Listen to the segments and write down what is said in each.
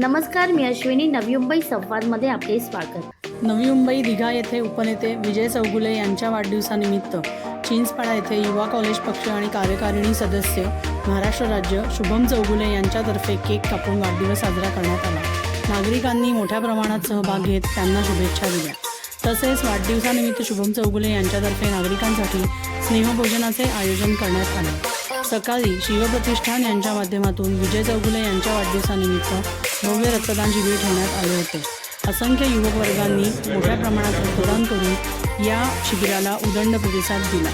नमस्कार मी अश्विनी. नवी मुंबई संवादमध्ये आपले स्वागत. नवी मुंबई दिघा येथे उपनेते विजय चौगुले यांच्या वाढदिवसानिमित्त चिंचपाडा येथे युवा कॉलेज पक्ष आणि कार्यकारिणी सदस्य महाराष्ट्र राज्य शुभम चौगुले यांच्यातर्फे केक कापून वाढदिवस साजरा करण्यात आला. नागरिकांनी मोठ्या प्रमाणात सहभाग घेत त्यांना शुभेच्छा दिल्या. तसेच वाढदिवसानिमित्त शुभम चौगुले यांच्यातर्फे नागरिकांसाठी स्नेहभोजनाचे आयोजन करण्यात आले. सकाळी शिवप्रतिष्ठान यांच्या माध्यमातून विजय चौगुले यांच्या वाढदिवसानिमित्त भव्य रक्तदान शिबिर ठेवण्यात आले होते. असंख्य युवक वर्गांनी मोठ्या प्रमाणात रक्तदान करून या शिबिराला उदंड प्रतिसाद दिला.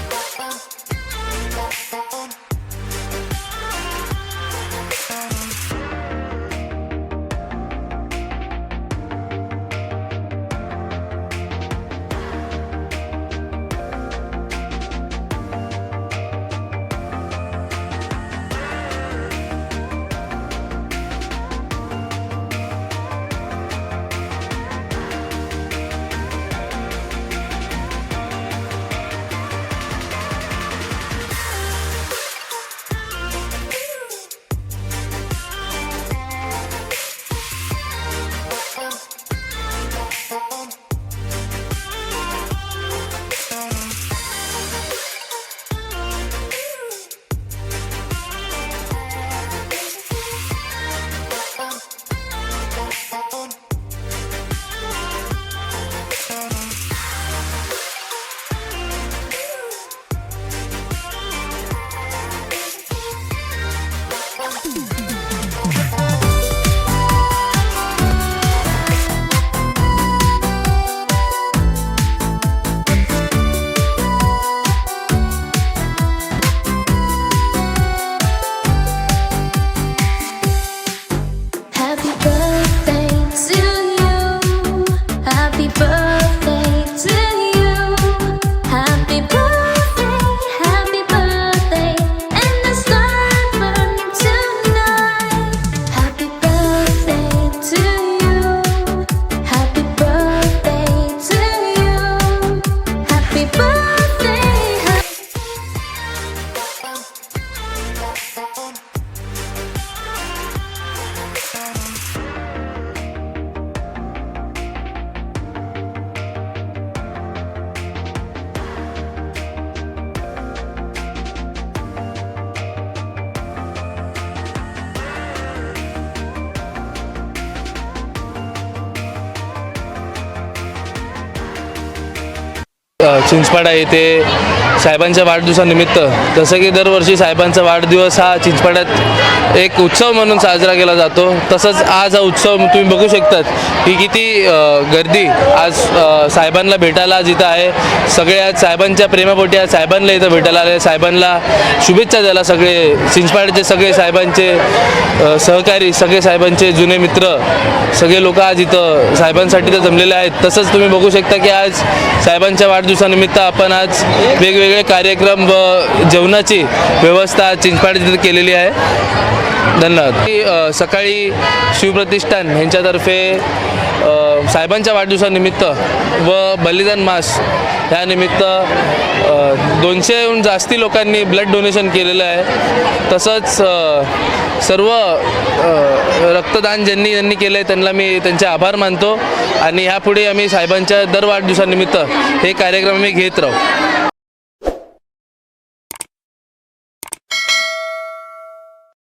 分。चिंचपाडा येथे साहेबांच्या वाढदिवसानिमित्त जसं की दरवर्षी साहेबांचा वाढदिवस हा चिंचपाड्यात एक उत्सव म्हणून साजरा केला जातो तसंच आज हा उत्सव तुम्ही बघू शकतात की किती गर्दी आज साहेबांना भेटायला आज इथं आहे. सगळे आज साहेबांच्या प्रेमापोटी आज साहेबांना इथं भेटायला आले. साहेबांना शुभेच्छा द्यायला सगळे चिंचपाड्याचे सगळे साहेबांचे सहकारी सगळे साहेबांचे जुने मित्र सगळे लोक आज इथं साहेबांसाठी तर जमलेले आहेत. तसंच तुम्ही बघू शकता की आज साहेबांच्या दिवसानिमित्त आपण आज वेगवेगळे कार्यक्रम व जेवणाची व्यवस्था चिंचपाड केलेली आहे. धन्यवाद. सकाळी शिवप्रतिष्ठान यांच्यातर्फे साहेबांच्या वाढदिवसानिमित्त व बलिदान मास ह्यानिमित्त दोनशेहून जास्ती लोकांनी ब्लड डोनेशन केलेलं आहे. तसंच सर्व रक्तदान ज्यांनी ज्यांनी केलं आहे त्यांना मी त्यांचे आभार मानतो. आणि ह्यापुढे आम्ही साहेबांच्या दर वाढदिवसानिमित्त हे कार्यक्रम आम्ही घेत राहू.